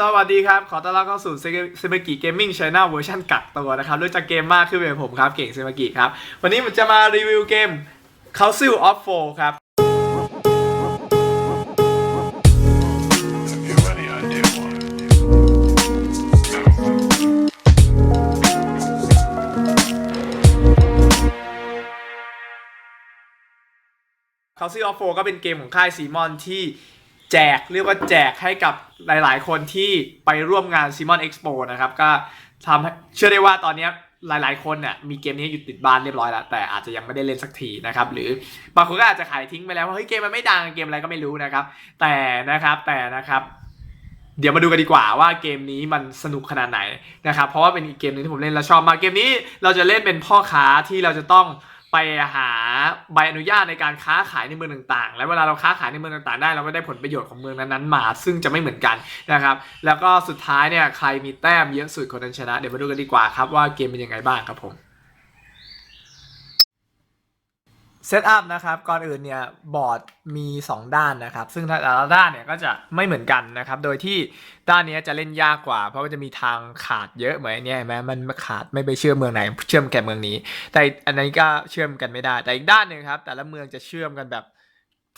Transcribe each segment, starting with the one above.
สวัสดีครับ ขอต้อนรับเข้าสู่เซมกิเกมมิ่งช n แนลเวอร์ชันกักตัวนะครับรู้จักเกมมากขึ้นเป็นผมครับ เก่งเซมกิครับ วันนี้ผมจะมารีวิวเกม Council of Four ครับ You ready? I do one. Council of Four ก็เป็นเกมของค่ายซีมอนที่ แจกเรียกว่าแจกให้กับหลายๆ คนที่ไปร่วมงาน Simon Expo นะครับ ก็ทำเชื่อได้ว่าตอนนี้หลายๆ คนเนี่ยมีเกมนี้อยู่ติดบ้านเรียบร้อยแล้ว แต่อาจจะยังไม่ได้เล่นสักทีนะครับ หรือบางคนก็อาจจะขายทิ้งไปแล้วว่าเฮ้ยเกมมันไม่ดังเกมอะไรก็ไม่รู้นะครับ แต่นะครับแต่นะครับ เดี๋ยวมาดูกันดีกว่าว่าเกมนี้มันสนุกขนาดไหนนะครับ เพราะว่าเป็นอีกเกมหนึงที่ผมเล่นแล้วชอบมากเกมนี้เราจะเล่นเป็นพ่อค้าที่เราจะต้อง ไปหาใบอนุญาตในการค้าขายในเมืองต่างๆ แล้วเวลาเราค้าขายในเมืองต่างๆ ได้เราก็ได้ผลประโยชน์ของเมืองนั้นๆมา ซึ่งจะไม่เหมือนกันนะครับ แล้วก็สุดท้ายเนี่ยใครมีแต้มเยอะสุดคนนั้นชนะ เดี๋ยวมาดูกันดีกว่าครับว่าเกมเป็นยังไงบ้างครับผม เซตอัพนะครับก่อนอื่นเนี่ยบอร์ดมี 2 ด้านนะครับ ซึ่งแต่ละด้านเนี่ยก็จะไม่เหมือนกันนะครับ โดยที่ด้านนี้จะเล่นยากกว่า เพราะว่าจะมีทางขาดเยอะเหมือนอันเนี้ยเห็นไหมมันขาดไม่ไปเชื่อมเมืองไหน เชื่อมแก่เมืองนี้ แต่อันนี้ก็เชื่อมกันไม่ได้ แต่อีกด้านหนึ่งครับ แต่ละเมืองจะเชื่อมกันแบบ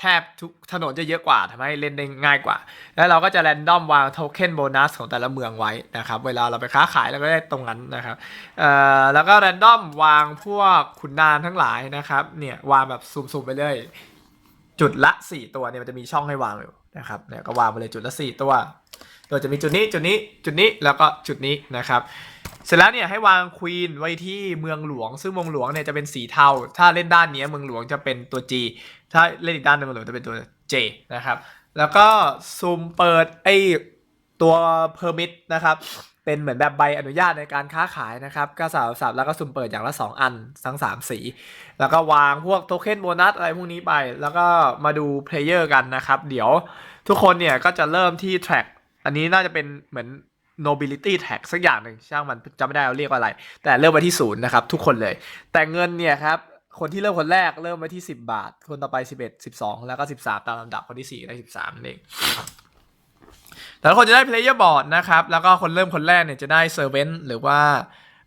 แทบทุกถนนจะเยอะกว่าทำให้เล่นได้ง่ายกว่า แล้วเราก็จะแรนดอมวางโทเค็นโบนัสของแต่ละเมืองไว้นะครับ เวลาเราไปค้าขายเราก็ได้ตรงนั้นนะครับเอ่อแล้วก็แรนดอมวางพวกขุนนางทั้งหลายนะครับ เนี่ยวางแบบสุ่มๆไปเลย จุดละ 4 ตัวเนี่ยมันจะมีช่องให้วางอยู่นะครับเนี่ยก็วางไปเลยจุดละ 4 ตัวโดยจะมีจุดนี้จุดนี้จุดนี้แล้วก็จุดนี้นะครับ เสร็จแล้วเนี่ยให้วางควีนไว้ที่เมืองหลวง ซึ่งเมืองหลวงเนี่ยจะเป็นสีเทา ถ้าเล่นด้านนี้เมืองหลวงจะเป็นตัว G ถ้าเล่นอีกด้านหนึงมืองหลวงจะเป็นตัว J นะครับ แล้วก็ซูมเปิดไอตัว permit นะครับ เป็นเหมือนแบบใบอนุญาตในการค้าขายนะครับก็สาวสับแล้วก็ซุมเปิดอย่างละ 2 อันทั้ง 3 สี แล้วก็วางพวกโทเค็นโบนัสอะไรพวกนี้ไป แล้วก็มาดูเพลเยอร์กันนะครับ เดี๋ยวทุกคนเนี่ยก็จะเริ่มที่ track อันนี้น่าจะเป็นเหมือน nobility tag สักอย่างหนึ่งช่างมันจำไม่ได้เราเรียกว่าอะไร แต่เริ่มไปที่ศูนย์นะครับ ทุกคนเลย แต่เงินเนี่ยครับ คนที่เริ่มคนแรกเริ่มไว้ที่10บาท คนต่อไป11 12แล้วก็13ตามลำดับคนที่4ได้13นั่นเองแต่ละคนจะได้ player board นะครับ แล้วก็คนเริ่มคนแรกเนี่ยจะได้ servant หรือว่า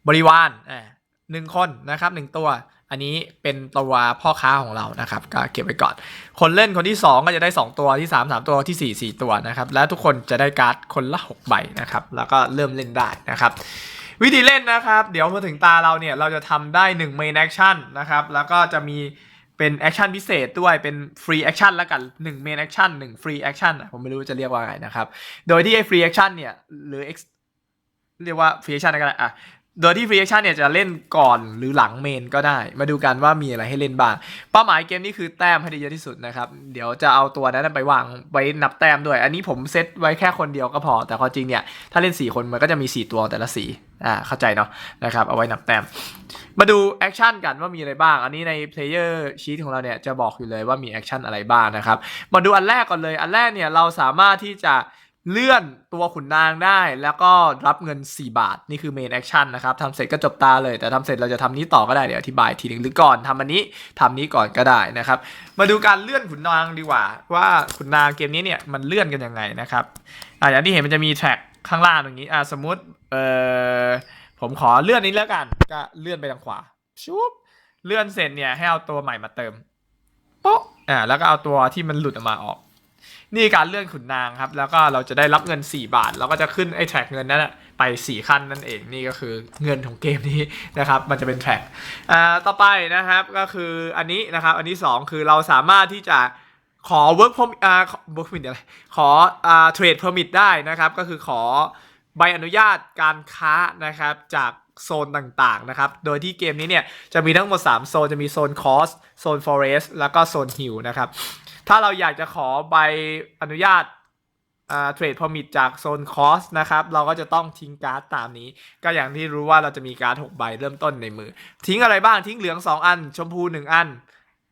บริวารอ่าหนึ่งคนนะครับหนึ่งตัว อันนี้เป็นตัวพ่อค้าของเรานะครับ ก็เก็บไว้ก่อน คนเล่นคนที่ 2 ก็จะได้ 2 ตัวที่ 3 3 ตัวที่ 4 4 ตัวนะครับ และทุกคนจะได้การ์ดคนละ 6 ใบนะครับ แล้วก็เริ่มเล่นได้นะครับ วิธีเล่นนะครับ เดี๋ยวมาถึงตาเราเนี่ย เราจะทำได้1 main action นะครับ แล้วก็จะมีเป็นแอคชั่นพิเศษด้วยเป็นฟรีแอคชั่นแล้วกัน1 main action 1 free action อะผมไม่รู้จะเรียกว่าไงนะครับ โดยที่ไอ้ฟรีแอคชั่นเนี่ย หรือ เรียกว่าฟรีแอคชั่นก็ได้อะ โดยที่ free action เนี่ยจะเล่นก่อนหรือหลังเมนก็ได้ มาดูกันว่ามีอะไรให้เล่นบ้าง เป้าหมายเกมนี้คือแต้มให้ได้เยอะที่สุดนะครับ เดี๋ยวจะเอาตัวนั้นไปวางไว้นับแต้มด้วย อันนี้ผมเซตไว้แค่คนเดียวก็พอ แต่ความจริงเนี่ยถ้าเล่น 4 คนมันก็จะมี 4 ตัวแต่ละสีอ่าเข้าใจเนาะนะครับเอาไว้นับแต้ม มาดูแอคชั่นกันว่ามีอะไรบ้าง อันนี้ใน player sheet ของเราเนี่ยจะบอกอยู่เลยว่ามีแอคชั่นอะไรบ้างนะครับ มาดูอันแรกก่อนเลย อันแรกเนี่ยเราสามารถที่จะ เลื่อนตัวขุนนางได้แล้วก็รับเงิน 4 บาท นี่คือ main action นะครับทำเสร็จก็จบตาเลย แต่ทำเสร็จเราจะทำนี้ต่อก็ได้เดี๋ยวอธิบายทีหนึงหรือก่อนทำอันนี้ทำนี้ก่อนก็ได้นะครับ มาดูการเลื่อนขุนนางดีกว่า ว่าขุนนางเกมนี้เนี่ยมันเลื่อนกันยังไงนะครับอ่าอย่างที่เห็นมันจะมีแทร็กข้างล่างตรงนี้อ่าสมมติเอ่อผมขอเลื่อนนี้แล้วกันก็เลื่อนไปทางขวาชุบเลื่อนเสร็จเนี่ยให้เอาตัวใหม่มาเติมโป๊ะอ่าแล้วก็เอาตัวที่มันหลุดออกมาออก นี่การเลื่อนขุนนางครับ แล้วก็เราจะได้รับเงิน 4 บาทแล้วก็จะขึ้นไอ้แทร็กเงินนั้นนะไป 4 ขั้นนั่นเองนี่ก็คือเงินของเกมนี้นะครับ มันจะเป็นแทร็กอ่าต่อไปนะครับก็คืออันนี้นะครับ อันที่ 2 คือเราสามารถที่จะขอ work permit อ่า work permit อะไรขออ่า trade permit ได้นะครับ ก็คือขอใบอนุญาตการค้านะครับจากโซนต่างๆนะครับ โดยที่เกมนี้เนี่ยจะมีทั้งหมด 3 โซน จะมีโซน cost โซน forest แล้วก็โซน hill นะครับ ถ้าเราอยากจะขอใบอนุญาตเทรดพอมิตจากโซนคอสนะครับ เราก็จะต้องทิ้งการ์ดตามนี้ ก็อย่างที่รู้ว่าเราจะมีการ์ด6ใบเริ่มต้นในมือ ทิ้งอะไรบ้างทิ้งเหลือง 2 อัน ชมพู 1 อัน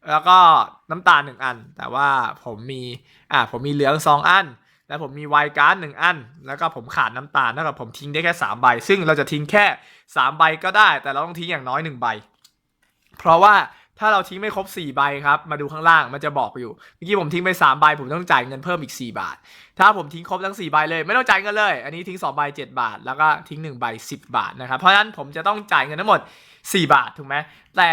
แล้วก็น้ำตาล 1 อัน แต่ว่าผมมีอ่าผมมีเหลือง 2 อัน แล้วผมมีไวการ์ดหนึ่งอัน แล้วก็ผมขาดน้ำตาลเท่ากับผมทิ้งได้แค่3ใบ ซึ่งเราจะทิ้งแค่ 3 ใบก็ได้ แต่เราต้องทิ้งอย่างน้อย1ใบ เพราะว่า ถ้าเราทิ้งไม่ครบ 4 ใบครับ มาดูข้างล่างมันจะบอกอยู่ เมื่อกี้ผมทิ้งไป 3 ใบ ผมต้องจ่ายเงินเพิ่มอีก 4 บาท ถ้าผมทิ้งครบทั้ง 4 ใบเลย ไม่ต้องจ่ายเงินเลย อันนี้ทิ้ง 2 ใบ 7 บาท แล้วก็ทิ้ง 1 ใบ 10 บาทนะครับ เพราะฉะนั้นผมจะต้องจ่ายเงินทั้งหมด 4 บาท ถูกไหม แต่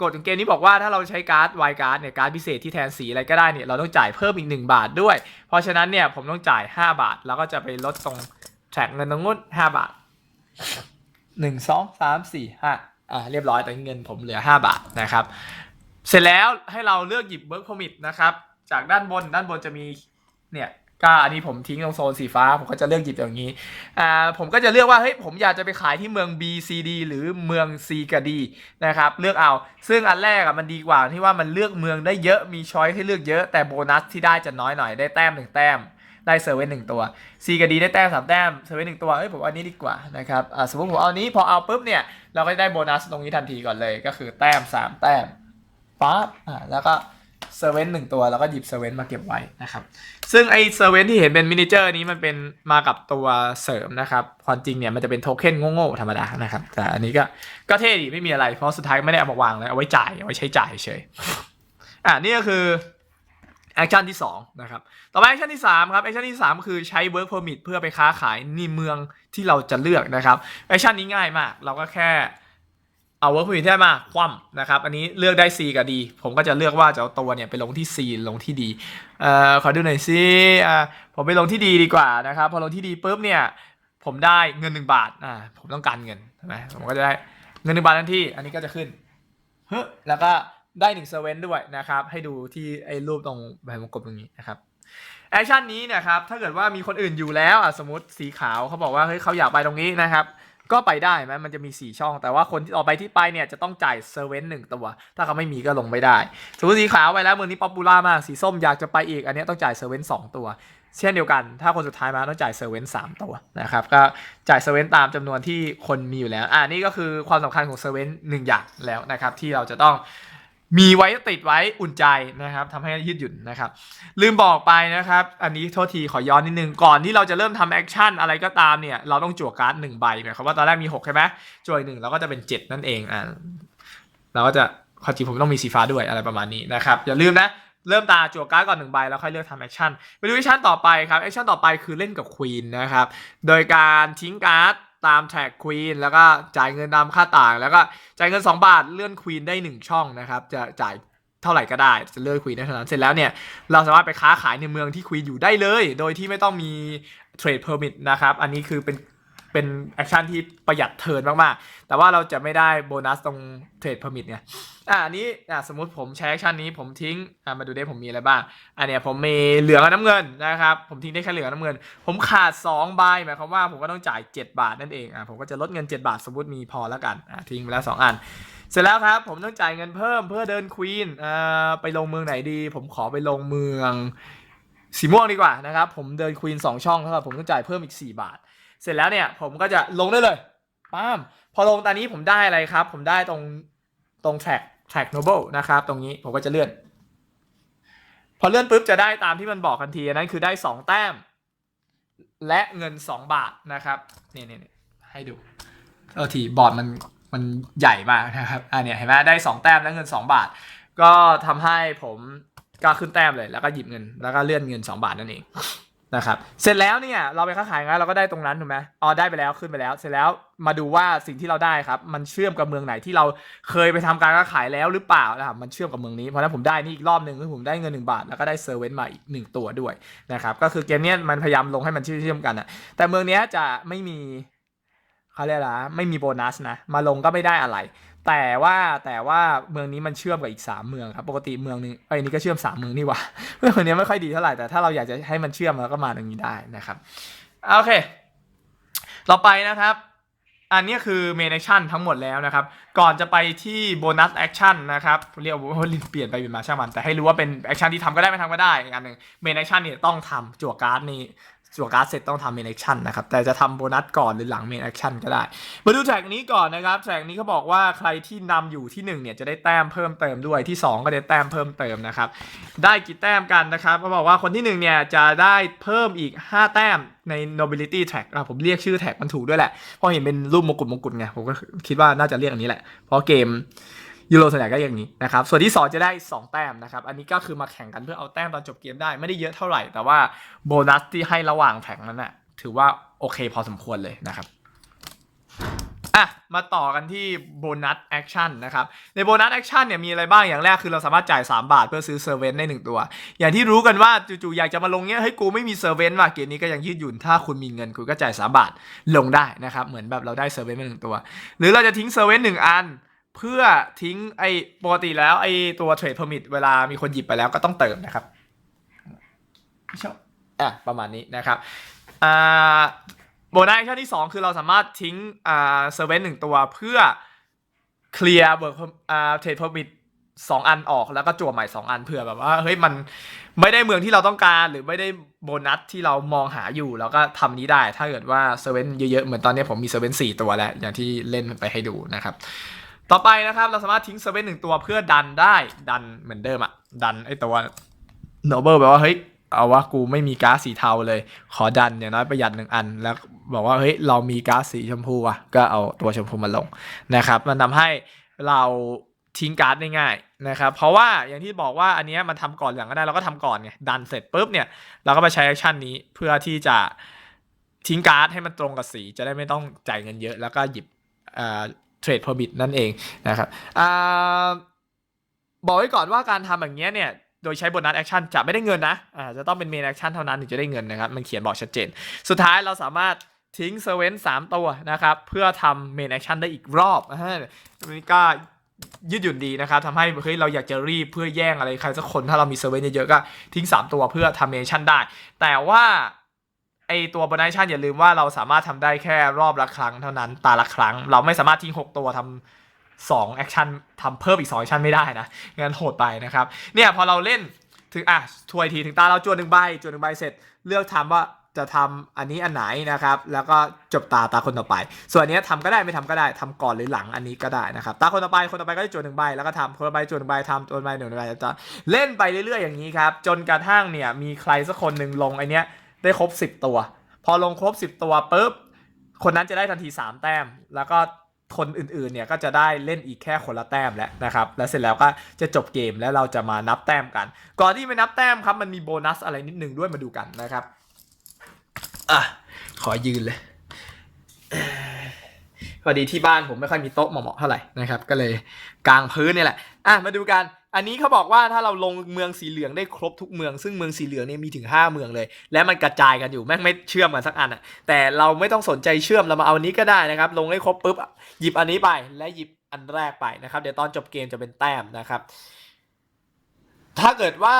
กฎของเกมนี้บอกว่าถ้าเราใช้การ์ดไวการ์ดเนี่ย การ์ดพิเศษที่แทนสีอะไรก็ได้เนี่ย เราต้องจ่ายเพิ่มอีก 1 บาทด้วย เพราะฉะนั้นเนี่ยผมต้องจ่าย 5 บาท แล้วก็จะไปลดตรงแทร็กเงินตรงนู้น5บาทหนึ่งสองสามสี่ห้า อ่าเรียบร้อยแต่เงินผมเหลือ 5 บาทนะครับ เสร็จแล้วให้เราเลือกหยิบ work permit นะครับ จากด้านบนด้านบนจะมีเนี่ยก็อันนี้ผมทิ้งตรงโซนสีฟ้า ผมก็จะเลือกหยิบอย่างนี้อ่าผมก็จะเลือกว่าเฮ้ยผมอยากจะไปขายที่เมือง B C D หรือเมือง C กับ D นะครับเลือกเอา ซึ่งอันแรกอะมันดีกว่าที่ว่ามันเลือกเมืองได้เยอะมีช้อยให้เลือกเยอะแต่โบนัสที่ได้จะน้อยหน่อยได้แต้มหนึ่งแต้ม ได้เซอร์เว่นหนึ่งตัว C กับ D ได้แต้มสามแต้มเซอร์เว่นหนึ่งตัวเอ้ยผมเอาอันนี้ดีกว่านะครับสมมติผมเอานี้พอเอาปุ๊บเนี่ยเราก็จะได้โบนัสตรงนี้ทันทีก่อนเลยก็คือแต้มสามแต้มปั๊บอ่าแล้วก็เซอร์เว่นหนึ่งตัวแล้วก็หยิบเซอร์เว่นมาเก็บไว้นะครับ ซึ่งไอเซอร์เว่นที่เห็นเป็นมินิเจอร์นี้มันเป็นมากับตัวเสริมนะครับความจริงเนี่ยมันจะเป็นโทเค็นโง่ๆธรรมดานะครับ แต่อันนี้ก็ก็เท่ดีไม่มีอะไรเพราะสุดท้ายไม่ได้เอามาวางเลยเอาไว้จ่ายเอาไว้ใช้จ่ายเฉยอ่านี่ก็คือ แอคชั่นที่สองนะครับ ต่อไปแอคชั่นที่3ครับ แอคชั่นที่ 3 คือใช้ work permit เพื่อไปค้าขายในเมืองที่เราจะเลือกนะครับ แอคชั่นนี้ง่ายมาก เราก็แค่เอา work permit ที่ได้มาคว่ำนะครับ อันนี้เลือกได้ C กับ D ผมก็จะเลือกว่าจะเอาตัวเนี่ยไปลงที่ C ลงที่ D เอ่อ ขอดูหน่อยสิอ่า ผมไปลงที่ D ดีกว่านะครับ พอลงที่ D ปุ๊บเนี่ย ผมได้เงิน 1 บาท อ่า ผมต้องการเงินใช่ไหมผมก็จะได้เงิน1บาททันทีอันนี้ก็จะขึ้น เฮ้แล้วก็ ได้1เซเว่นด้วยนะครับ ให้ดูที่ไอ้รูปตรงใบวงกลมตรงนี้นะครับแอคชั่นนี้เนะครับถ้าเกิดว่ามีคนอื่นอยู่แล้วอะสมมติสีขาวเขาบอกว่าเฮ้ยเขาอยากไปตรงนี้นะครับ ก็ไปได้ไหมมันจะมี 4 ช่อง แต่ว่าคนที่ต่อไปที่ไปเนี่ยจะต้องจ่ายเซเว่นหนึ่งตัว ถ้าเขาไม่มีก็ลงไม่ได้ สมมติสีขาวไปแล้วเมืองนี้ป๊อปปูล่ามากสีส้มอยากจะไปอีกอันนี้ต้องจ่ายเซเว่นสองตัว เช่นเดียวกัน ถ้าคนสุดท้ายมาต้องจ่ายเซเว่นสามตัวนะครับก็จ่ายเซเว่นตามจำนวนที่คนมีอยู่แล้วอ่านี่ก็คือความสำคัญของเซเว่นหนึ่งอย่างแล้วนะครับที่เราจะต้อง มีไว้ติดไว้อุ่นใจนะครับทำให้ยืดหยุ่นนะครับ ลืมบอกไปนะครับ อันนี้โทษทีขอย้อนนิดนึง ก่อนที่เราจะเริ่มทำแอคชั่นอะไรก็ตามเนี่ย เราต้องจั่วการ์ดหนึ่งใบหมายความว่าตอนแรกมี6ใช่ไหมจั่วอีกหนึ่งเราก็จะเป็น7นั่นเองอ่าเราก็จะความจริงผมต้องมีสีฟ้าด้วยอะไรประมาณนี้นะครับ อย่าลืมนะ เริ่มตาจั่วการ์ดก่อนหนึ่งใบแล้วค่อยเลือกทำแอคชั่นไปดูแอคชั่นต่อไปครับแอคชั่นต่อไปคือเล่นกับควีนนะครับโดยการทิ้งการ์ด ตามแท็กควีนแล้วก็จ่ายเงินตามค่าต่าง แล้วก็จ่ายเงิน 2 บาทเลื่อนควีนได้ 1 ช่องนะครับจะจ่ายเท่าไหร่ก็ได้จะเลื่อนควีนได้เท่านั้นเสร็จแล้วเนี่ยเราสามารถไปค้าขายในเมืองที่ควีนอยู่ได้เลย โดยที่ไม่ต้องมีเทรดเพอร์มิทนะครับอันนี้คือเป็น เป็นแอคชั่นที่ประหยัดเทิร์นมากๆ แต่ว่าเราจะไม่ได้โบนัสตรงเทรดเพอร์มิทเนี่ยอะอันนี้อะสมมุติผมใช้แอคชั่นนี้ผมทิ้งอะมาดูได้ผมมีอะไรบ้างอันเนี้ยผมมีเหลืองกับน้ำเงินนะครับ ผมทิ้งได้แค่เหลืองกับน้ำเงิน ผมขาด2ใบหมายความว่าผมก็ต้องจ่าย 7 บาทนั่นเองอะผมก็จะลดเงิน 7 บาทสมมติมีพอแล้วกันอะทิ้งไปแล้ว 2 อัน เสร็จแล้วครับผมต้องจ่ายเงินเพิ่มเพื่อเดินควีนอ่าไปลงเมืองไหนดี ผมขอไปลงเมืองสีม่วงดีกว่านะครับผมเดินควีน2ช่องเท่ากับผมต้องจ่ายเพิ่มอีก 4 บาท เสร็จแล้วเนี่ยผมก็จะลงได้เลยป้ามพอลงตอนนี้ผมได้อะไรครับ ผมได้ตรงตรงแท็กแท็กโนเบิลนะครับ ตรงนี้ผมก็จะเลื่อน พอเลื่อนปุ๊บจะได้ตามที่มันบอกทันทีอันนั้นคือได้ 2 แต้ม และเงิน 2 บาทนะครับนี่นี่ให้ดูเออทีบอร์ดมันมันใหญ่มากนะครับอ่าเนี่ยเห็นไหมได้ 2 แต้มและเงิน 2 บาท ก็ทำให้ผมก็ขึ้นแต้มเลย แล้วก็หยิบเงิน แล้วก็เลื่อนเงิน 2 บาทนั่นเอง นะครับ เสร็จแล้วเนี่ยเราไปค้าขายงั้นเราก็ได้ตรงนั้นถูกไหมอ๋อได้ไปแล้วขึ้นไปแล้ว เสร็จแล้วมาดูว่าสิ่งที่เราได้ครับ มันเชื่อมกับเมืองไหนที่เราเคยไปทำการค้าขายแล้วหรือเปล่านะครับมันเชื่อมกับเมืองนี้เพราะนั้นผมได้นี่อีกรอบหนึ่งคือผมได้เงิน 1 บาท แล้วก็ได้เซอร์เวนต์มาอีก 1 ตัวด้วยนะครับก็คือเกมนี้มันพยายามลงให้มันเชื่อมกันอะแต่เมืองนี้จะไม่มีเขาเรียกอะไรนะไม่มีโบนัสนะมาลงก็ไม่ได้อะไร แต่ว่าแต่ว่าเมืองนี้มันเชื่อมกับอีก 3 เมืองครับ ปกติเมืองนึงเอ้นี่ก็เชื่อม 3 เมืองนี่ว่าเรื่องนี้ไม่ค่อยดีเท่าไหร่แต่ถ้าเราอยากจะให้มันเชื่อมเราก็มาตรงนี้ได้นะครับโอเคต่อไปนะครับ อันนี้คือเมนแอคชั่นทั้งหมดแล้วนะครับ ก่อนจะไปที่โบนัสแอคชั่นนะครับเรียกว่าเปลี่ยนไปเปลี่ยนมาช่างมันแต่ให้รู้ว่าเป็นแอคชั่นที่ทำก็ได้ไม่ทำก็ได้อีกอันหนึ่งเมนแอคชั่นเนี่ยต้องทำจั่วการ์ดนี่ จั่วการ์ดเสร็จต้องทำเมนแอคชั่นนะครับ แต่จะทำโบนัสก่อนหรือหลังเมนแอคชั่นก็ได้ มาดูแท็กนี้ก่อนนะครับแท็กนี้เขาบอกว่าใครที่นำอยู่ที่1เนี่ยจะได้แต้มเพิ่มเติมด้วยที่ 2 ก็ได้แต้มเพิ่มเติมนะครับ ได้กี่แต้มกันนะครับเขาบอกว่าคนที่1เนี่ยจะได้เพิ่มอีก 5 แต้มใน nobility tag อะผมเรียกชื่อแท็กมันถูกด้วยแหละเพราะเห็นเป็นรูปมงกุฎมงกุฎไงผมก็คิดว่าน่าจะเรียกอันนี้แหละ เพราะเกม ยูโรส่วนใหญ่ก็อย่างนี้นะครับ ส่วนที่ 2 จะได้ 2 แต้มนะครับ อันนี้ก็คือมาแข่งกันเพื่อเอาแต้มตอนจบเกมได้ไม่ได้เยอะเท่าไหร่ แต่ว่าโบนัสที่ให้ระหว่างแข่งนั้นน่ะถือว่าโอเคพอสมควรเลยนะครับอะมาต่อกันที่โบนัสแอคชั่นนะครับ ในโบนัสแอคชั่นเนี่ยมีอะไรบ้างอย่างแรกคือเราสามารถจ่าย 3 บาทเพื่อซื้อเซอร์เวนได้ 1 ตัว อย่างที่รู้กันว่าจู่ๆอยากจะมาลงเนี้ยเฮ้ยกูไม่มีเซอร์เวนว่ะเกมนี้ก็ยังยืดหยุ่น ถ้าคุณมีเงินคุณก็จ่าย 3 บาทลงได้นะครับ เหมือนแบบเราได้เซอร์เวนมาหนึ่งตัว หรือเราจะทิ้งเซอร์เวนหนึ่งอัน เพื่อทิ้งไอ้ปกติแล้วไอ้ตัวเทรดพอมิตเวลามีคนหยิบไปแล้วก็ต้องเติมนะครับไม่ชอบอะประมาณนี้นะครับอ่าโบนัสแอคชั่นที่ 2 คือเราสามารถทิ้งอ่าเซอร์เวนหนึ่งตัวเพื่อเคลียร์เบิร์กอ่าเทรดพอมิตสองอันออกแล้วก็จั่วใหม่ 2 อันเผื่อแบบว่าเฮ้ยมันไม่ได้เมืองที่เราต้องการ หรือไม่ได้โบนัสที่เรามองหาอยู่แล้วก็ทำนี้ได้ถ้าเกิดว่าเซเว่นเยอะๆ เหมือนตอนนี้ผมมีเซเว่นสี่ตัวแล้ว อย่างที่เล่นไปให้ดูนะครับ ต่อไปนะครับเราสามารถทิ้งเซเว่นหนึ่งตัวเพื่อดันได้ดันเหมือนเดิมอะดันไอตัวโนเบิลแบบว่าเฮ้ยเอาว่ากูไม่มีก๊าซสีเทาเลย ขอดันอย่างน้อยประหยัดหนึ่งอัน แล้วบอกว่าเฮ้ยเรามีก๊าซสีชมพูอะก็เอาตัวชมพูมาลงนะครับ มันทำให้เราทิ้งการ์ดได้ง่ายนะครับเพราะว่าอย่างที่บอกว่าอันนี้มันทำก่อนหลังก็ได้เราก็ทำก่อนไงดันเสร็จปุ๊บเนี่ยเราก็มาใช้แอคชั่นนี้เพื่อที่จะทิ้งการ์ดให้มันตรงกับสีจะได้ไม่ต้องจ่ายเงินเยอะแล้วก็หยิบ เทรดพอบิตนั่นเองนะครับอบอกไว้ก่อนว่าการทำอย่างเงี้ยเนี่ยโดยใช้โบนัสแอคชั่นจะไม่ได้เงินนะอ่าจะต้องเป็นเมนแอคชั่นเท่านั้นถึงจะได้เงินนะครับ มันเขียนบอกชัดเจน สุดท้ายเราสามารถทิ้งเซเว่นสามตัวนะครับ เพื่อทำเมนแอคชั่นได้อีกรอบอันนี้ก็ยืดหยุ่นดีนะครับทำให้เฮ้ยเราอยากจะรีบเพื่อแย่งอะไรใครสักคนถ้าเรามีเซเว่นเยอะๆก็ทิ้ง 3 ตัวเพื่อทำเมนแอคชั่นได้ แต่ว่า ไอตัวโบนัสชั่นอย่าลืมว่าเราสามารถทำได้แค่รอบละครั้งเท่านั้นตาละครั้ง เราไม่สามารถทิ้ง 6 ตัวทำสองแอคชั่นทำเพิ่มอีก2แอคชั่นไม่ได้นะงั้นโหดไปนะครับเนี่ยพอเราเล่นถึงอะถวยทีถึงตาเราจวนหนึ่งใบจวนหนึ่งใบเสร็จ เลือกทำว่าจะทำอันนี้อันไหนนะครับ แล้วก็จบตาตาคนต่อไป ส่วนอันเนี้ยทำก็ได้ไม่ทำก็ได้ทำก่อนหรือหลังอันนี้ก็ได้นะครับ ตาคนต่อไปคนต่อไปก็จะจวนหนึ่งใบแล้วก็ทำคนต่อไปจวนหนึ่งใบทำจวนใบหนึ่งใบจะเล่นไปเรื่อยๆอย่างนี้ครับ จนกระทั่งเนี่ยมีใครสักคนหนึ่งลงไอเนี้ย ได้ครบ10ตัว พอลงครบ10ตัวปุ๊บคนนั้นจะได้ทันที3แต้ม แล้วก็คนอื่นๆเนี่ยก็จะได้เล่นอีกแค่คนละแต้มแล้วนะครับ แล้วเสร็จแล้วก็จะจบเกมแล้วเราจะมานับแต้มกัน ก่อนที่ไปนับแต้มครับมันมีโบนัสอะไรนิดนึงด้วยมาดูกันนะครับอะขอยืนเลยพอดีที่บ้านผมไม่ค่อยมีโต๊ะเหมาะๆเท่าไหร่นะครับ ก็เลยกางพื้นนี่แหละ อะมาดูกัน อันนี้เขาบอกว่าถ้าเราลงเมืองสีเหลืองได้ครบทุกเมือง ซึ่งเมืองสีเหลืองเนี่ยมีถึง 5 เมืองเลย และมันกระจายกันอยู่แม่งไม่เชื่อมกันสักอันอะ แต่เราไม่ต้องสนใจเชื่อมเรามาเอาอันนี้ก็ได้นะครับ ลงให้ครบปุ๊บหยิบอันนี้ไปและหยิบอันแรกไปนะครับ เดี๋ยวตอนจบเกมจะเป็นแต้มนะครับ ถ้าเกิดว่า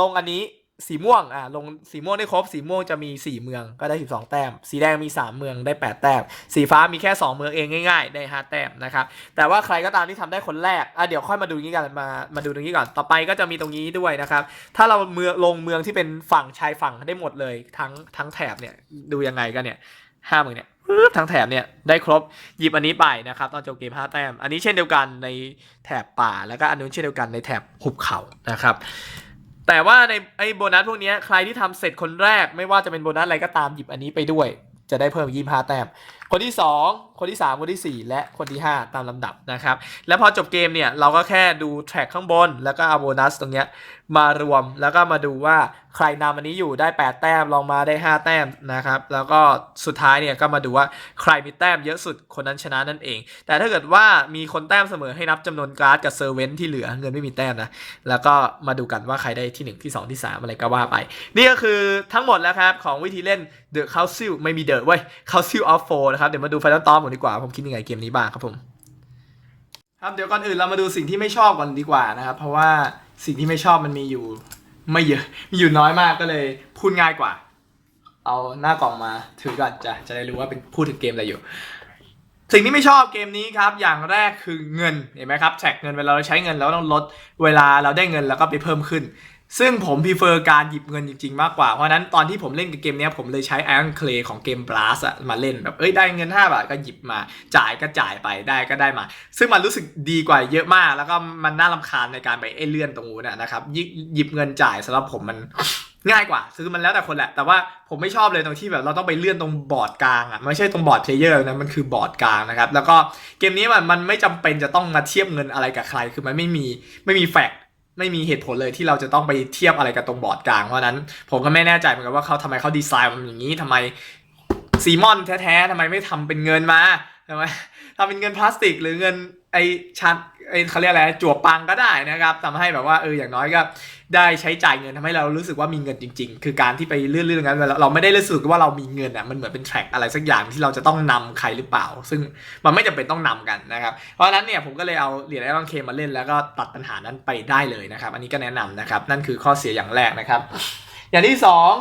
ลงอันนี้ สีม่วงอ่าลงสีม่วงได้ครบสีม่วงจะมี 4 เมืองก็ได้ 12 แต้ม สีแดงมี 3 เมืองได้ 8 แต้ม สีฟ้ามีแค่ 2 เมืองเองง่ายๆ ได้ 5 แต้มนะครับแต่ว่าใครก็ตามที่ทำได้คนแรกอะเดี๋ยวค่อยมาดูนี้กันมามาดูตรงนี้ก่อนต่อไปก็จะมีตรงนี้ด้วยนะครับถ้าเราเมืองลงเมืองที่เป็นฝั่งชายฝั่งได้หมดเลยทั้งทั้งแถบเนี่ยดูยังไงกันเนี่ยห้าเมืองเนี่ยทั้งแถบเนี่ยได้ครบหยิบอันนี้ไปนะครับตอนจบเกมห้าแต้ม อันนี้เช่นเดียวกันในแถบป่าแล้วก็อันนู้นเช่นเดียวกันในแถบหุบเขานะครับ แต่ว่าในไอ้โบนัสพวกนี้ใครที่ทำเสร็จคนแรกไม่ว่าจะเป็นโบนัสอะไรก็ตามหยิบอันนี้ไปด้วย จะได้เพิ่มยี่ห้าแต้ม คนที่ 2 คนที่ 3 คนที่ 4 และคนที่ 5 ตามลำดับนะครับ แล้วพอจบเกมเนี่ยเราก็แค่ดูแทร็กข้างบน แล้วก็เอาโบนัสตรงเนี้ยมารวมแล้วก็มาดูว่าใครนำอันนี้อยู่ได้ 8 แต้มลองมาได้ 5 แต้มนะครับ แล้วก็สุดท้ายเนี่ยก็มาดูว่าใครมีแต้มเยอะสุดคนนั้นชนะนั่นเอง แต่ถ้าเกิดว่ามีคนแต้มเสมอให้นับจำนวนการ์ดกับเซอร์เวนที่เหลือเงินไม่มีแต้มนะ แล้วก็มาดูกันว่าใครได้ที่ 1 ที่ 2 ที่ 3 อะไรก็ว่าไป นี่ก็คือทั้งหมดแล้วครับของวิธีเล่น The Council ไม่มี The เว้ย Council of Four นะครับเดี๋ยวมาดูไฟนอลตอมผมดีกว่าผมคิดยังไงเกมนี้บ้างครับผมครับเดี๋ยวก่อนอื่นเรามาดูสิ่งที่ไม่ชอบก่อนดีกว่านะครับ เพราะว่าสิ่งที่ไม่ชอบมันมีอยู่ไม่เยอะมีอยู่น้อยมากก็เลยพูดง่ายกว่า เอาหน้ากล่องมาถือก่อนจะจะได้รู้ว่าเป็นพูดถึงเกมอะไรอยู่ สิ่งที่ไม่ชอบเกมนี้ครับ อย่างแรกคือเงินเห็นไหมครับแท็กเงินเวลาเราใช้เงินเราต้องลดเวลาเราได้เงินแล้วก็ไปเพิ่มขึ้น ซึ่งผมพิเฟอร์การหยิบเงินจริง ๆ มากกว่า เพราะนั้นตอนที่ผมเล่นกับเกมนี้ผมเลยใช้ Iron Clay ของเกม Blast อะมาเล่นแบบเอ้ยได้เงิน 5 บาทก็หยิบมา จ่ายก็จ่ายไปได้ก็ได้มา ซึ่งมันรู้สึกดีกว่าเยอะมาก แล้วก็มันน่ารำคาญในการไปไอ้เลื่อนตรงนู้นนะครับหยิบหยิบเงินจ่ายสำหรับผมมันง่ายกว่าคือมันแล้วแต่คนแหละ แต่ว่าผมไม่ชอบเลยตรงที่แบบเราต้องไปเลื่อนตรงบอร์ดกลางอะไม่ใช่ตรงบอร์ดเพลเยอร์นะมันคือบอร์ดกลางนะครับแล้วก็เกมนี้มันมันไม่จำเป็นจะต้องมาเทียบเงินอะไรกับใคร คือมันไม่มีไม่มีแฟก ไม่มีเหตุผลเลยที่เราจะต้องไปเทียบอะไรกับตรงบอร์ดกลาง เพราะนั้นผมก็ไม่แน่ใจเหมือนกันว่าเขาทำไมเขาดีไซน์มันอย่างนี้ทำไมซีมอนแท้ๆทำไมไม่ทำเป็นเงินมาทำไม ทำเป็นเงินพลาสติก หรือเงินไอชัดไอเขาเรียกอะไรจั่วปังก็ได้นะครับทำให้แบบว่าเอออย่างน้อยก็ได้ใช้จ่ายเงินทำให้เรารู้สึกว่ามีเงินจริง ๆ คือการที่ไปเลื่อนๆงั้นเราไม่ได้รู้สึกว่าเรามีเงินอะมันเหมือนเป็นแทร็กอะไรสักอย่างที่เราจะต้องนำใครหรือเปล่า ซึ่งมันไม่จำเป็นต้องนำกันนะครับเพราะฉะนั้นเนี่ยผมก็เลยเอาเหรียญไอรอนเคมาเล่นแล้วก็ตัดปัญหานั้นไปได้เลยนะครับ อันนี้ก็แนะนำนะครับ นั่นคือข้อเสียอย่างแรกนะครับ อย่างที่สอง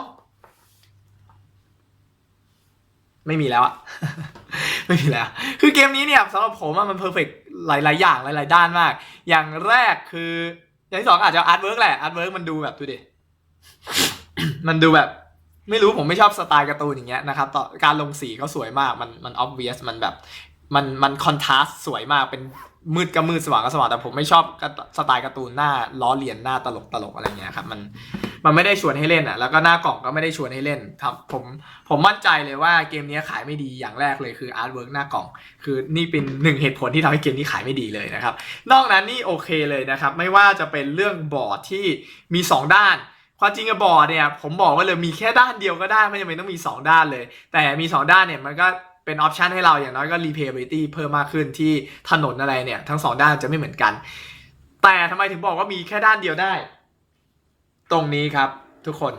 ไม่มีแล้วอะ ไม่มีแล้ว คือเกมนี้เนี่ยสำหรับผมมันเพอร์เฟกหลาย ๆ อย่างหลาย ๆ ด้านมาก อย่างแรกคืออย่างที่สองอาจจะอาร์ตเวิร์กแหละอาร์ตเวิร์กมันดูแบบดูดิมันดูแบบ ไม่รู้ผมไม่ชอบสไตล์การ์ตูนอย่างเงี้ยนะครับต่อการลงสีเขาสวยมากมันมันออบเวียสมันแบบ มันมันคอนทราส์สวยมากเป็น มืดก็มืดสว่างก็สว่างแต่ผมไม่ชอบสไตล์การ์ตูนหน้าล้อเลียนหน้าตลกตลกอะไรเงี้ยครับมันมันไม่ได้ชวนให้เล่นอะแล้วก็หน้ากล่องก็ไม่ได้ชวนให้เล่นครับผมผมมั่นใจเลยว่าเกมนี้ขายไม่ดีอย่างแรกเลยคืออาร์ตเวิร์กหน้ากล่อง คือนี่เป็นหนึ่งเหตุผลที่ทำให้เกมนี้ขายไม่ดีเลยนะครับ นอกนั้นนี่โอเคเลยนะครับไม่ว่าจะเป็นเรื่องบอร์ดที่มี 2 ด้านความจริงกับบอร์ดเนี่ยผมบอกไว้เลยมีแค่ด้านเดียวก็ได้ไม่จำเป็นต้องมี 2 ด้านเลย แต่มี 2 ด้านเนี่ยมันก็ เป็นออปชันให้เราอย่างน้อยก็ replayability เพิ่มมากขึ้นที่ถนนอะไรเนี่ย ทั้ง2ด้านจะไม่เหมือนกัน แต่ทำไมถึงบอกว่ามีแค่ด้านเดียวได้ ตรงนี้ครับทุกคน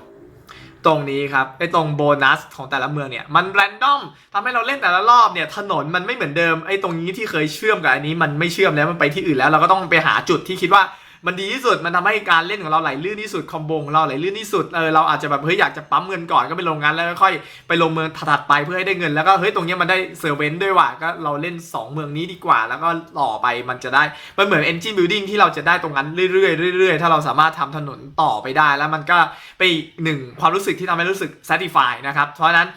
ตรงนี้ครับไอ้ตรงโบนัสของแต่ละเมืองเนี่ย มันแรนดอมทำให้เราเล่นแต่ละรอบเนี่ย ถนนมันไม่เหมือนเดิมไอ้ตรงนี้ที่เคยเชื่อมกับอันนี้มันไม่เชื่อมแล้วมันไปที่อื่นแล้วเราก็ต้องไปหาจุดที่คิดว่า มันดีที่สุดมันทำให้การเล่นของเราไหลลื่นที่สุดคอมโบของเราไหลลื่นที่สุดเออเราอาจจะแบบเฮ้ยอยากจะปั๊มเงินก่อนก็ไปลงงานแล้วค่อยไปลงเมืองถัดไปเพื่อให้ได้เงินแล้วก็เฮ้ยตรงนี้มันได้เซอร์เวนด้วยว่ะก็เราเล่น 2 เมืองนี้ดีกว่า แล้วก็ต่อไปมันจะได้มันเหมือน engine building ที่เราจะได้ตรงนั้นเรื่อยๆเรื่อยๆ ถ้าเราสามารถทำถนนต่อไปได้ แล้วมันก็ไปนอีกหนึ่งความรู้สึกที่ทำให้รู้สึก satisfy นะครับเพราะฉะนั้น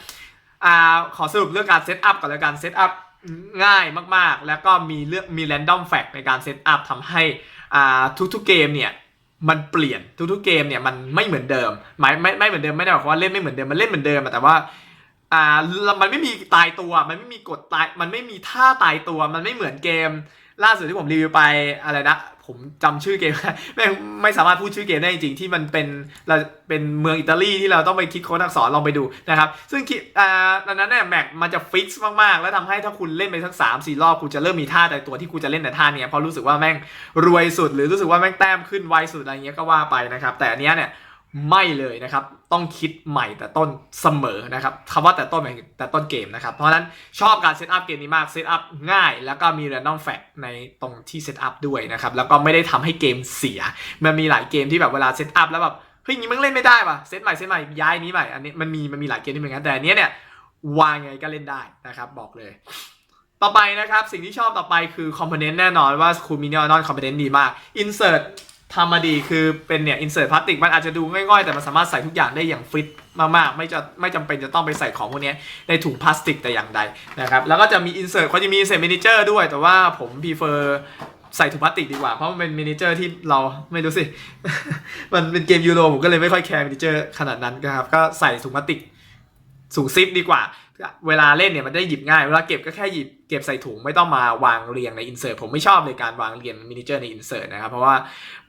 อ่าขอสรุปเรื่องการเซตอัพก่อนแล้วกันเซตอัพ ง่ายมากๆ แล้วก็มีเรื่องมีแรนดอมแฟกในการเซตอัพทำให้ทุกๆเกมเนี่ยมันเปลี่ยนทุกๆเกมเนี่ยมันไม่เหมือนเดิมหมายไม่ไม่เหมือนเดิมไม่ได้หมายความว่าเล่นไม่เหมือนเดิมมันเล่นเหมือนเดิมแต่ว่าอ่ามันไม่มีตายตัวมันไม่มีกฎตายมันไม่มีท่าตายตัวมันไม่เหมือนเกม ล่าสุดที่ผมรีวิวไปอะไรนะ ผมจำชื่อเกมไม่ไม่สามารถพูดชื่อเกมได้จริงๆที่มันเป็นเราเป็นเมืองอิตาลีที่เราต้องไปคิดโค้ดอักษรลองไปดูนะครับ ซึ่งคิดอ่าดังนั้นเนี่ยแม็กมันจะฟิกซ์มากๆ แล้วทำให้ถ้าคุณเล่นไปสักสามสี่รอบคุณจะเริ่มมีท่าแต่ตัวที่คุณจะเล่นแต่ท่าเนี้ยเพราะรู้สึกว่าแม่งรวยสุด หรือรู้สึกว่าแม่งแต้มขึ้นไวสุดอะไรเงี้ยก็ว่าไปนะครับ แต่อันเนี้ยเนี่ย ไม่เลยนะครับ ต้องคิดใหม่แต่ต้นเสมอนะครับคำว่าแต่ต้นหมายถึงแต่ต้นเกมนะครับ เพราะฉะนั้นชอบการเซตอัพเกมนี้มากเซตอัพง่าย แล้วก็มี random fact ในตรงที่เซตอัพด้วยนะครับ แล้วก็ไม่ได้ทำให้เกมเสีย มันมีหลายเกมที่แบบเวลาเซตอัพแล้วแบบเฮ้ยงี้มึงเล่นไม่ได้ป่ะเซตใหม่เซตใหม่ย้ายนี้ใหม่อันนี้มันมีมันมีหลายเกมที่เป็นงั้นแต่อันนี้เนี่ยวางไงก็เล่นได้นะครับ บอกเลย ต่อไปนะครับสิ่งที่ชอบต่อไปคือคอมโพเนนต์แน่นอนว่าคูมินอนอนคอมโพเนนต์ดีมาก Insert ทำมาดีคือเป็นเนี่ย insert พลาสติกมันอาจจะดูง่อยๆ แต่มันสามารถใส่ทุกอย่างได้อย่างฟิตมากๆ ไม่จะไม่จำเป็นจะต้องไปใส่ของพวกนี้ในถุงพลาสติกแต่อย่างใดนะครับแล้วก็จะมี insert เขาจะมี insert miniature ด้วย แต่ว่าผม prefer ใส่ถุงพลาสติกดีกว่า เพราะมันเป็นมินิเจอร์ที่เราไม่รู้สิ มันเป็นเกมยูโรผมก็เลยไม่ค่อยแคร์มินิเจอร์ขนาดนั้นนะครับก็ใส่ถุงพลาสติกสูงซิปดีกว่า เวลาเล่นเนี่ยมันได้หยิบง่าย เวลาเก็บก็แค่หยิบเก็บใส่ถุงไม่ต้องมาวางเรียงในอินเสิร์ตผมไม่ชอบในการวางเรียงมินิเจอร์ในอินเสิร์ตนะครับ เพราะว่า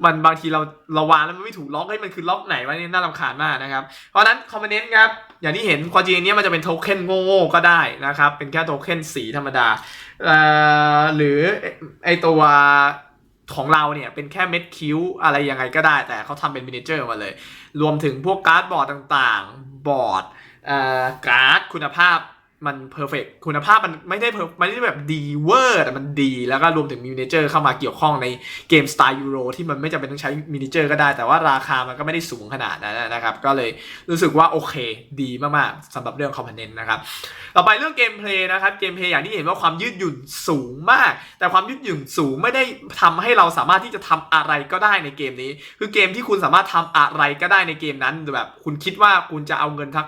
มันบางทีเราเราวางแล้วมันไม่ถูกล็อกให้มันคือล็อกไหนวะนี่น่ารำคาญมากนะครับ เพราะนั้นคอมเนนต์ครับ อย่างที่เห็นความจริงอันเนี้ยมันจะเป็นโทเค็นโง่ๆก็ได้นะครับ เป็นแค่โทเค็นสีธรรมดาเอ่อหรือไอตัวของเราเนี่ยเป็นแค่เม็ดคิ้วอะไรยังไงก็ได้ แต่เขาทำเป็นมินิเจอร์มาเลย รวมถึงพวกการ์ดบอร์ดต่างๆบอร์ด การ์ดคุณภาพมันเพอร์เฟกคุณภาพมันไม่ได้ไม่ได้แบบดีเวอร์แต่มันดี แล้วก็รวมถึงมินิเจอร์เข้ามาเกี่ยวข้องในเกมสไตล์ยูโรที่มันไม่จำเป็นต้องใช้มินิเจอร์ก็ได้ แต่ว่าราคามันก็ไม่ได้สูงขนาดนั้นนะครับ ก็เลยรู้สึกว่าโอเค ดีมากๆสำหรับเรื่องคอมโพเนนต์นะครับ ต่อไปเรื่องเกมเพลย์นะครับ เกมเพลย์อย่างที่เห็นว่าความยืดหยุ่นสูงมาก แต่ความยืดหยุ่นสูงไม่ได้ทำให้เราสามารถที่จะทำอะไรก็ได้ในเกมนี้ คือเกมที่คุณสามารถทำอะไรก็ได้ในเกมนั้นแบบ คุณคิดว่าคุณจะเอาเงินทัก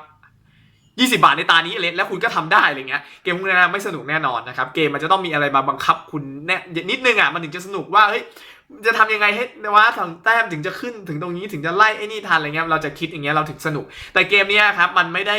20 บาทในตานี้เลยแล้วคุณก็ทำได้อะไรเงี้ยเกมพวกนี้นะไม่สนุกแน่นอนนะครับเกมมันจะต้องมีอะไรมาบังคับคุณแน่นิดนึงอะมันถึงจะสนุกว่าเฮ้ยจะทำยังไงให้ว่าถังแต้มถึงจะขึ้นถึงตรงนี้ถึงจะไล่ไอ้นี่ทันอะไรเงี้ยเราจะคิดอย่างเงี้ยเราถึงสนุก แต่เกมเนี้ยครับมันไม่ได้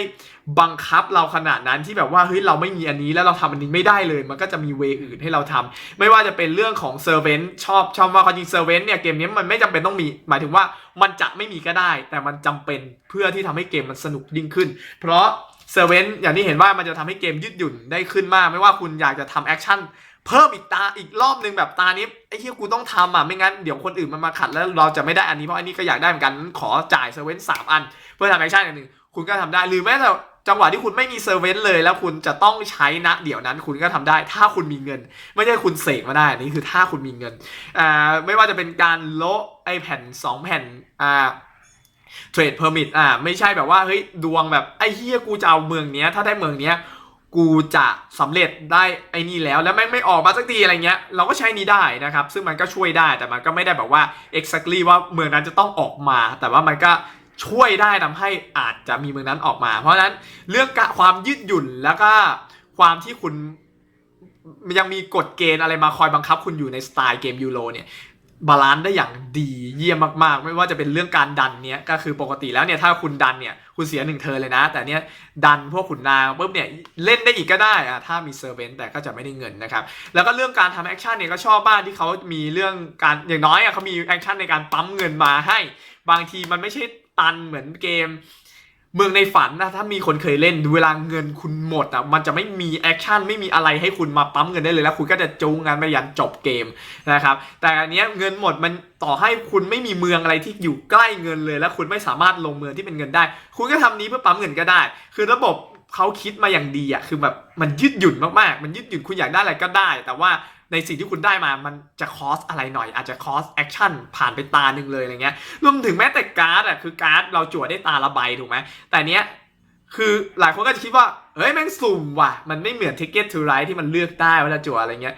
บังคับเราขนาดนั้นที่แบบว่าเฮ้ยเราไม่มีอันนี้แล้วเราทำอันนี้ไม่ได้เลย มันก็จะมีเวอื่นให้เราทำไม่ว่าจะเป็นเรื่องของเซอร์เวนชอบชอบว่าความจริงเซอร์เวนเนี่ยเกมนี้มันไม่จำเป็นต้องมี หมายถึงว่ามันจะไม่มีก็ได้ แต่มันจำเป็นเพื่อที่ทำให้เกมมันสนุกยิ่งขึ้น เพราะ เซเว่นอย่างที่เห็นว่ามันจะทำให้เกมยืดหยุ่นได้ขึ้นมาก ไม่ว่าคุณอยากจะทำแอคชั่นเพิ่มอีกตาอีกรอบหนึ่งแบบตานี้ไอ้ที่กูต้องทำอะไม่งั้นเดี๋ยวคนอื่นมันมาขัดแล้วเราจะไม่ได้อันนี้เพราะอันนี้ก็อยากได้เหมือนกันขอจ่ายเซเว่นสามอัน เพื่อทำแอคชั่นอันหนึ่งคุณก็ทำได้หรือแม้แต่จังหวะที่คุณไม่มีเซเว่นเลยแล้วคุณจะต้องใช้ณเดี๋ยวนั้นคุณก็ทำได้ ถ้าคุณมีเงิน ไม่ใช่คุณเสกมาได้อันนี้คือถ้าคุณมีเงินอ่าไม่ว่าจะเป็นการโละไอแผ่นสองแผ่นอ่า เทรดเพอร์มิทอ่าไม่ใช่แบบว่าเฮ้ยดวงแบบไอ้เฮียกูจะเอาเมืองเนี้ย ถ้าได้เมืองเนี้ยกูจะสำเร็จได้ไอ้นี่แล้วแล้วแม่งไม่ออกมาสักทีอะไรเงี้ย เราก็ใช้นี้ได้นะครับ ซึ่งมันก็ช่วยได้แต่มันก็ไม่ได้แบบว่า exactly ว่าเมืองนั้นจะต้องออกมา แต่ว่ามันก็ช่วยได้ทำให้อาจจะมีเมืองนั้นออกมา เพราะฉะนั้นเรื่องกะความยืดหยุ่นแล้วก็ความที่คุณยังมีกฎเกณฑ์อะไรมาคอยบังคับคุณอยู่ในสไตล์เกมยูโรเนี่ย บาลานซ์ได้อย่างดีเยี่ยมมากๆ ไม่ว่าจะเป็นเรื่องการดันเนี้ยก็คือปกติแล้วเนี่ยถ้าคุณดันเนี่ยคุณเสียหนึ่งเทิร์นเลยนะ แต่เนี้ยดันพวกขุนนางปุ๊บเนี่ยเล่นได้อีกก็ได้อะถ้ามีเซอร์เวนแต่ก็จะไม่ได้เงินนะครับ แล้วก็เรื่องการทำแอคชั่นเนี่ยก็ชอบบ้างที่เขามีเรื่องการอย่างน้อยอะเขามีแอคชั่นในการปั๊มเงินมาให้ บางทีมันไม่ใช่ตันเหมือนเกม เมืองในฝันนะถ้ามีคนเคยเล่นเวลาเงินคุณหมดอะมันจะไม่มีแอคชั่นไม่มีอะไรให้คุณมาปั๊มเงินได้เลยแล้วคุณก็จะจูงงานไปยันจบเกมนะครับแต่อันเนี้ยเงินหมดมันต่อให้คุณไม่มีเมืองอะไรที่อยู่ใกล้เงินเลย แล้วคุณไม่สามารถลงเมืองที่เป็นเงินได้ คุณก็ทำนี้เพื่อปั๊มเงินก็ได้ คือระบบเขาคิดมาอย่างดีอะคือแบบมันยืดหยุ่นมากๆ มันยืดหยุ่นคุณอยากได้อะไรก็ได้ แต่ว่า ในสิ่งที่คุณได้มามันจะคอสอะไรหน่อย อาจจะคอสแอคชั่นผ่านไปตาหนึ่งเลยอะไรเงี้ยรวมถึงแม้แต่การ์ดอะคือการ์ดเราจั่วได้ตาละใบถูกไหมแต่เนี้ยคือหลายคนก็จะคิดว่าเฮ้ยแม่งสุ่มว่ะ มันไม่เหมือน Ticket to Ride ที่มันเลือกได้ว่าจะจั่วอะไรเงี้ย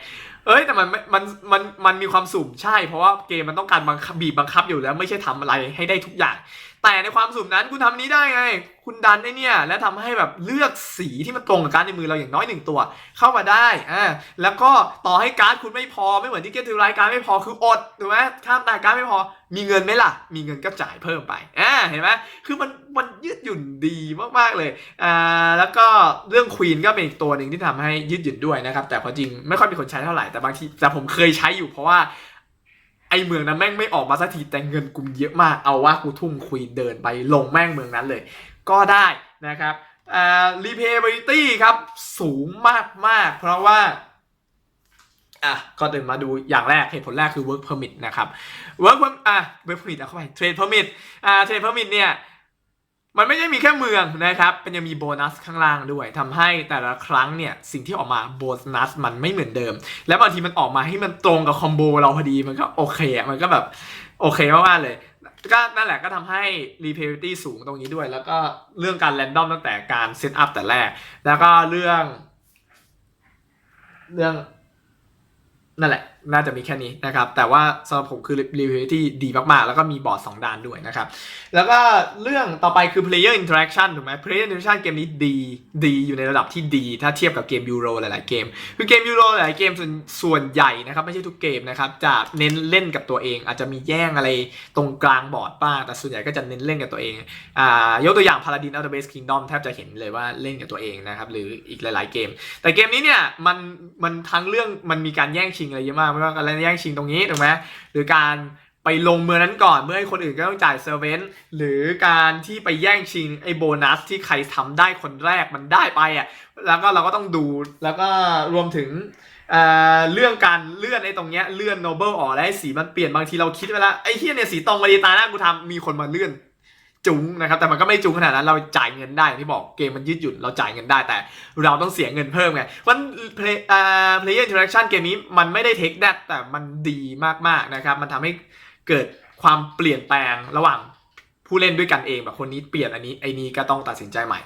เอ้ยแต่มันมันมันมันมีความสุ่มใช่ เพราะว่าเกมมันต้องการบังคับบีบบังคับอยู่แล้วไม่ใช่ทำอะไรให้ได้ทุกอย่าง แต่ในความสุ่มนั้นคุณทำนี้ได้ไงคุณดันไอ้เนี่ยแล้วทำให้แบบเลือกสีที่มันตรงกับการดในมือเราอย่างน้อยหนึ่งตัว เข้ามาได้อ่าแล้วก็ต่อให้การ์ดคุณไม่พอไม่เหมือนที่เกตถือรายการ์ดไม่พอคืออดถูกไหมข้ามตายการ์ดไม่พอมีเงินไหมล่ะ มีเงินก็จ่ายเพิ่มไปอ่าเห็นไหมคือมันมันยืดหยุ่นดีมากๆเลยอ่าแล้วก็เรื่องควีนก็เป็นอีกตัวหนึ่งที่ทำให้ยืดหยุ่นด้วยนะครับ แต่ความจริงไม่ค่อยมีคนใช้เท่าไหร่แต่บางทีแต่ผมเคยใช้อยู่เพราะว่าไอเมืองนั้นแม่งไม่ออกมาสักทีแต่เงินกูเยอะมากเอาว่ากูทุ่มคุยเดินไปลงแม่งเมืองนั้นเลย ก็ได้นะครับอ่า replayability ครับ สูงมากมากๆเพราะว่าอะก็เดินมาดูอย่างแรกเหตุผลแรกคือ work permit นะครับ work permit อะ work permit เอาเข้าไป trade permit อ่า trade permit เนี่ยมันไม่ได้มีแค่เมืองนะครับมันยังมีโบนัสข้างล่างด้วยทำให้แต่ละครั้งเนี่ยสิ่งที่ออกมาโบนัสมันไม่เหมือนเดิม แล้วบางทีมันออกมาให้มันตรงกับคอมโบเราพอดีมันก็โอเคอะมันก็แบบโอเคมากๆเลย ก็นั่นแหละก็ทำให้ replayability สูงตรงนี้ด้วย แล้วก็เรื่องการแรนดอมตั้งแต่การเซตอัพแต่แรก แล้วก็เรื่อง เรื่อง นั่นแหละ น่าจะมีแค่นี้นะครับ แต่ว่าสำหรับผมคือ replayability ดีมากๆ แล้วก็มีบอร์ดสองด้านด้วยนะครับ แล้วก็เรื่องต่อไปคือ player interaction ถูกไหม player interaction เกมนี้ดีดีอยู่ในระดับที่ดี ถ้าเทียบกับเกมยูโรหลายๆเกม คือเกมยูโรหลายๆเกมส่วนส่วนใหญ่นะครับ ไม่ใช่ทุกเกมนะครับ จะเน้นเล่นกับตัวเอง อาจจะมีแย่งอะไรตรงกลางบอร์ดบ้าง แต่ส่วนใหญ่ก็จะเน้นเล่นกับตัวเองอ่ายกตัวอย่าง Paladin of the Base Kingdom แทบจะเห็นเลยว่าเล่นกับตัวเองนะครับหรืออีกหลาย ๆเกม แต่เกมนี้เนี่ยมันมันทั้งเรื่องมันมีการแย่งชิงอะไรเยอะมากไม่ว่าการแย่งชิงตรงนี้ถูกไหมหรือการไปลงเมืองนั้นก่อนเมื่อให้คนอื่นก็ต้องจ่ายเซอร์เวนหรือการที่ไปแย่งชิงไอ้โบนัสที่ใครทำได้คนแรกมันได้ไปอะแล้วก็เราก็ต้องดูแล้วก็รวมถึงเอ่อเรื่องการเลื่อนไอ้ตรงเนี้ยเลื่อนโนเบิลออกแล้วสีมันเปลี่ยนบางทีเราคิดไว้แล้วไอ้เฮียเนี่ยสีตรงมาดีตาหน้ากูทำมีคนมาเลื่อน จุ้งนะครับ แต่มันก็ไม่จุ้งขนาดนั้นเราจ่ายเงินได้ที่บอกเกมมันยืดหยุ่นเราจ่ายเงินได้แต่เราต้องเสียเงินเพิ่มไงเพราะ play อ่า player interaction เกมนี้มันไม่ได้เทคแดดแต่มันดีมากๆนะครับ มันทำให้เกิดความเปลี่ยนแปลงระหว่างผู้เล่นด้วยกันเองแบบคนนี้เปลี่ยนอันนี้ไอ้นี้ก็ต้องตัดสินใจใหม่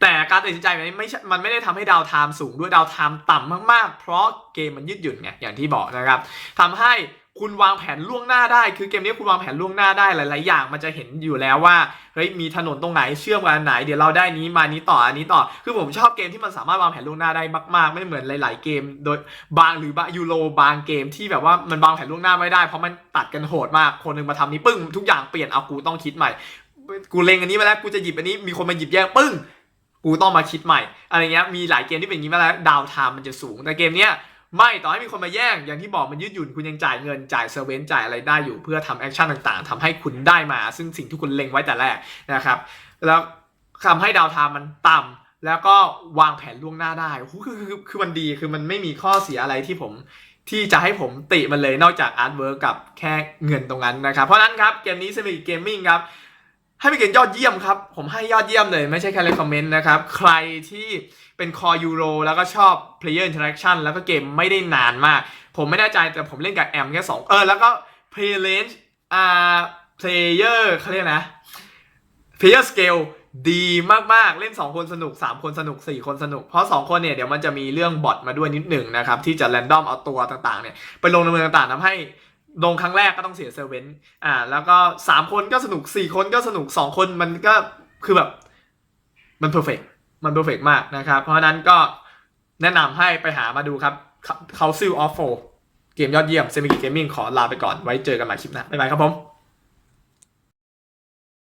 แต่การตัดสินใจแบบนี้ไม่ใช่มันไม่ได้ทำให้ดาวไทม์สูงด้วยดาวไทม์ต่ำมากๆ เพราะเกมมันยืดหยุ่นไงอย่างที่บอกนะครับทำให้ คุณวางแผนล่วงหน้าได้ คือเกมนี้คุณวางแผนล่วงหน้าได้หลาย ๆ อย่าง มันจะเห็นอยู่แล้วว่าเฮ้ยมีถนนตรงไหนเชื่อมกันไหน เดี๋ยวเราได้นี้มานี้ต่ออันนี้ต่อ คือผมชอบเกมที่มันสามารถวางแผนล่วงหน้าได้มาก ๆ ไม่เหมือนหลาย ๆ เกม โดยบางหรือบางยูโรบางเกมที่แบบว่ามันวางแผนล่วงหน้าไม่ได้เพราะมันตัดกันโหดมากคนหนึงมาทำนี้ปึ้งทุกอย่างเปลี่ยนเอากูต้องคิดใหม่ กูเล็งอันนี้มาแล้วกูจะหยิบอันนี้มีคนมาหยิบแย่งปึ้งกูต้องมาคิดใหม่อะไรเงี้ยมีหลายเกมที่เป็นอย่างนี้มาแล้วดาวไทม์มันจะสูงแต่เกมเนี้ย ไม่ต่อให้มีคนมาแย่ง อย่างที่บอกมันยืดหยุ่นคุณยังจ่ายเงินจ่ายเซอร์เวนจ่ายอะไรได้อยู่เพื่อทำแอคชั่นต่างๆทำให้คุณได้มา ซึ่งสิ่งที่คุณเล็งไว้แต่แรกนะครับ แล้วทำให้ดาวไทม์มันต่ำแล้วก็วางแผนล่วงหน้าได้คือคือคือมันดีคือมันไม่มีข้อเสียอะไรที่ผมที่จะให้ผมติมันเลยนอกจากอาร์ตเวิร์กกับแค่เงินตรงนั้นนะครับ เพราะฉะนั้นครับเกมนี้สมิธเกมมิ่งครับ ให้เป็นเกมยอดเยี่ยมครับ ผมให้ยอดเยี่ยมเลย ไม่ใช่แค่ recommend นะครับ ใครที่เป็นคอยูโรแล้วก็ชอบ player interaction แล้วก็เกมไม่ได้นานมาก ผมไม่แน่ใจแต่ผมเล่นกับแอมแค่สองเออ แล้วก็ play range อ่า player เขาเรียกนะ player scale ดีมาก ๆ เล่น 2 คนสนุก 3 คนสนุก 4 คนสนุก เพราะ 2 คนเนี่ย เดี๋ยวมันจะมีเรื่องบอทมาด้วยนิดหนึ่งนะครับ ที่จะ random เอาตัวต่าง ๆ เนี่ย ไปลงในเมืองต่างๆทำให้ ลงครั้งแรกก็ต้องเสียเซเว่นอ่า แล้วก็สามคนก็สนุกสี่คนก็สนุกสองคนมันก็คือแบบ มันเพอร์เฟกมันเพอร์เฟกมากนะครับ เพราะนั้นก็แนะนำให้ไปหามาดูครับเขาซิลออฟโฟเกมยอดเยี่ยมเซมิกิเกมมิ่งขอลาไปก่อนไว้เจอกันใหม่คลิปนะบ๊ายบายครับผม